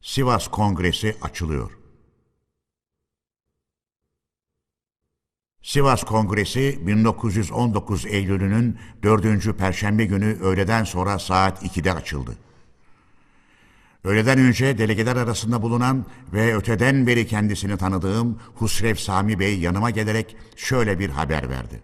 Sivas Kongresi açılıyor. Sivas Kongresi 1919 Eylül'ünün 4. Perşembe günü öğleden sonra saat 2'de açıldı. Öğleden önce delegeler arasında bulunan ve öteden beri kendisini tanıdığım Husrev Sami Bey yanıma gelerek şöyle bir haber verdi.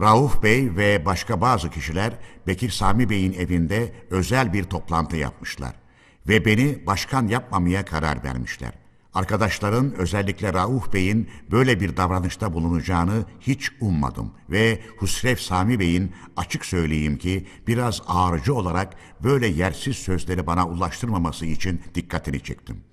Rauf Bey ve başka bazı kişiler Bekir Sami Bey'in evinde özel bir toplantı yapmışlar ve beni başkan yapmamaya karar vermişler. Arkadaşların özellikle Rauf Bey'in böyle bir davranışta bulunacağını hiç ummadım ve Husrev Sami Bey'in açık söyleyeyim ki biraz ağırcı olarak böyle yersiz sözleri bana ulaştırmaması için dikkatini çektim.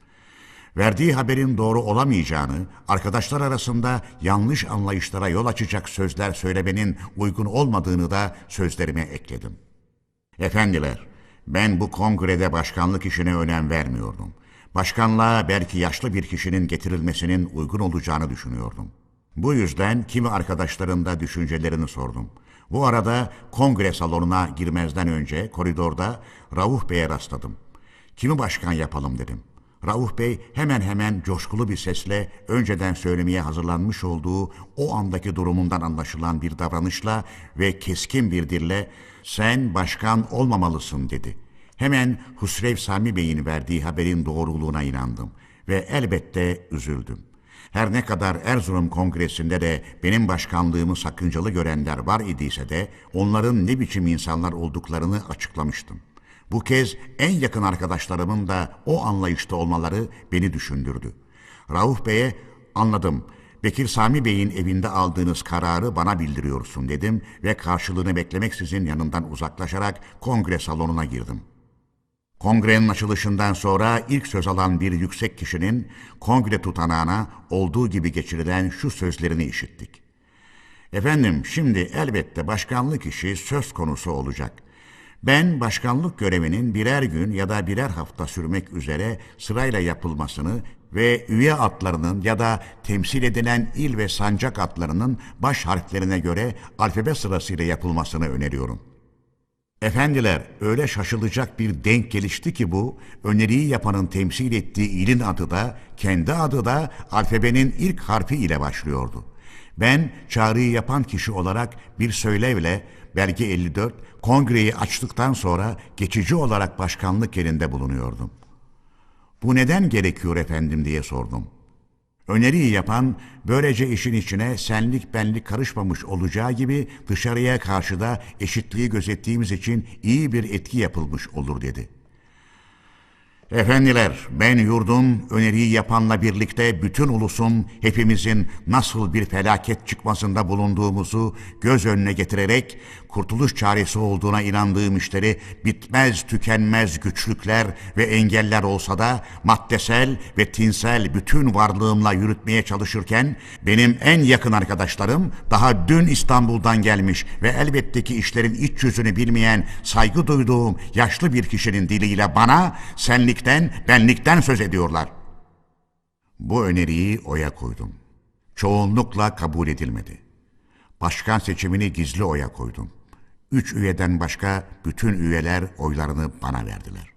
Verdiği haberin doğru olamayacağını, arkadaşlar arasında yanlış anlayışlara yol açacak sözler söylemenin uygun olmadığını da sözlerime ekledim. Efendiler, ben bu kongrede başkanlık işine önem vermiyordum. Başkanlığa belki yaşlı bir kişinin getirilmesinin uygun olacağını düşünüyordum. Bu yüzden kimi arkadaşların da düşüncelerini sordum. Bu arada kongre salonuna girmezden önce koridorda Rauf Bey'e rastladım. Kimi başkan yapalım dedim. Rauf Bey hemen hemen coşkulu bir sesle önceden söylemeye hazırlanmış olduğu o andaki durumundan anlaşılan bir davranışla ve keskin bir dille sen başkan olmamalısın dedi. Hemen Husrev Sami Bey'in verdiği haberin doğruluğuna inandım ve elbette üzüldüm. Her ne kadar Erzurum Kongresi'nde de benim başkanlığımı sakıncalı görenler var idiyse de onların ne biçim insanlar olduklarını açıklamıştım. Bu kez en yakın arkadaşlarımın da o anlayışta olmaları beni düşündürdü. Rauf Bey'e anladım. Bekir Sami Bey'in evinde aldığınız kararı bana bildiriyorsun dedim ve karşılığını beklemeksizin yanından uzaklaşarak kongre salonuna girdim. Kongrenin açılışından sonra ilk söz alan bir yüksek kişinin kongre tutanağına olduğu gibi geçirilen şu sözlerini işittik. Efendim şimdi elbette başkanlık işi söz konusu olacak. Ben başkanlık görevinin birer gün ya da birer hafta sürmek üzere sırayla yapılmasını ve üye adlarının ya da temsil edilen il ve sancak adlarının baş harflerine göre alfabe sırasıyla yapılmasını öneriyorum. Efendiler öyle şaşılacak bir denk gelişti ki bu, öneriyi yapanın temsil ettiği ilin adı da, kendi adı da alfabenin ilk harfi ile başlıyordu. Ben çağrıyı yapan kişi olarak bir söylevle belge 54 kongreyi açtıktan sonra geçici olarak başkanlık yerinde bulunuyordum. Bu neden gerekiyor efendim diye sordum. Öneriyi yapan böylece işin içine senlik benlik karışmamış olacağı gibi dışarıya karşı da eşitliği gözettiğimiz için iyi bir etki yapılmış olur dedi. Efendiler, ben yurdum öneriyi yapanla birlikte bütün ulusun, hepimizin nasıl bir felaket çıkmasında bulunduğumuzu göz önüne getirerek kurtuluş çaresi olduğuna inandığım işleri bitmez tükenmez güçlükler ve engeller olsa da maddesel ve tinsel bütün varlığımla yürütmeye çalışırken benim en yakın arkadaşlarım daha dün İstanbul'dan gelmiş ve elbette ki işlerin iç yüzünü bilmeyen saygı duyduğum yaşlı bir kişinin diliyle bana senlikten benlikten söz ediyorlar. Bu öneriyi oya koydum. Çoğunlukla kabul edilmedi. Başkan seçimini gizli oya koydum. Üç üyeden başka bütün üyeler oylarını bana verdiler.